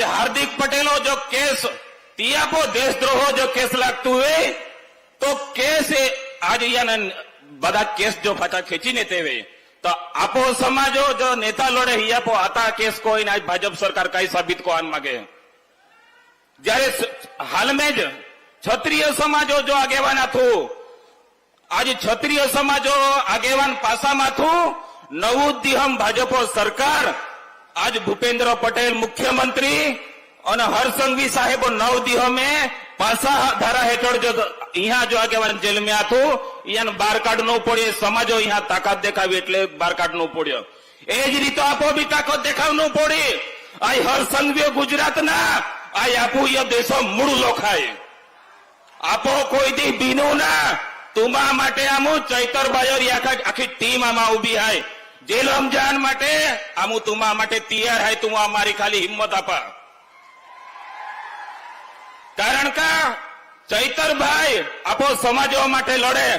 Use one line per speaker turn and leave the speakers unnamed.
आज हार्दिक पटेल जो केस तिया देशद्रोह जो केस लागू हुए तो केस आज या बदा केस जो फाटा खींची नेते हुए। तो आपो समाजो जो नेता लड़े हिया पो आता केस को इन आज भाजपा सरकार का ही साबित को आन मांगे। जय हाल में जो, क्षत्रिय समाजो जो आगेवान थो आज क्षत्रिय आगे आगेवान पासा माथू। नवोदिहम भाजपो सरकार આજ ભૂપેન્દ્ર પટેલ મુખ્યમંત્રી અને હરસંઘવી સાહેબો નવ દિહમે પાસા ધારા હેઠળ જો અહીંયા જો આગેવાન જેલ હતું અહીંયા બાર કાઢવું પડ્યો સમાજો અહીંયા તાકાત દેખાવી એટલે બાર કાઢવું પડ્યો એ જ રીતે આપો બી તાકાત દેખાવ ન પડી. આ હરસંઘવીઓ ગુજરાતના આ આપું એ દેશો મૂળ લોખાય. આપો કોઈ દી બીનું ના. તુમા માટે આમું ચૈતર બાયોરી આખી ટીમ આમાં ઊભી હાય. જેલ રમજાન માટે, આમું તુમા માટે તૈયાર હૈ તું અમારી ખાલી હિંમત આપા. કારણ કે ચૈતરભાઈ આપો સમાજવા માટે લડે.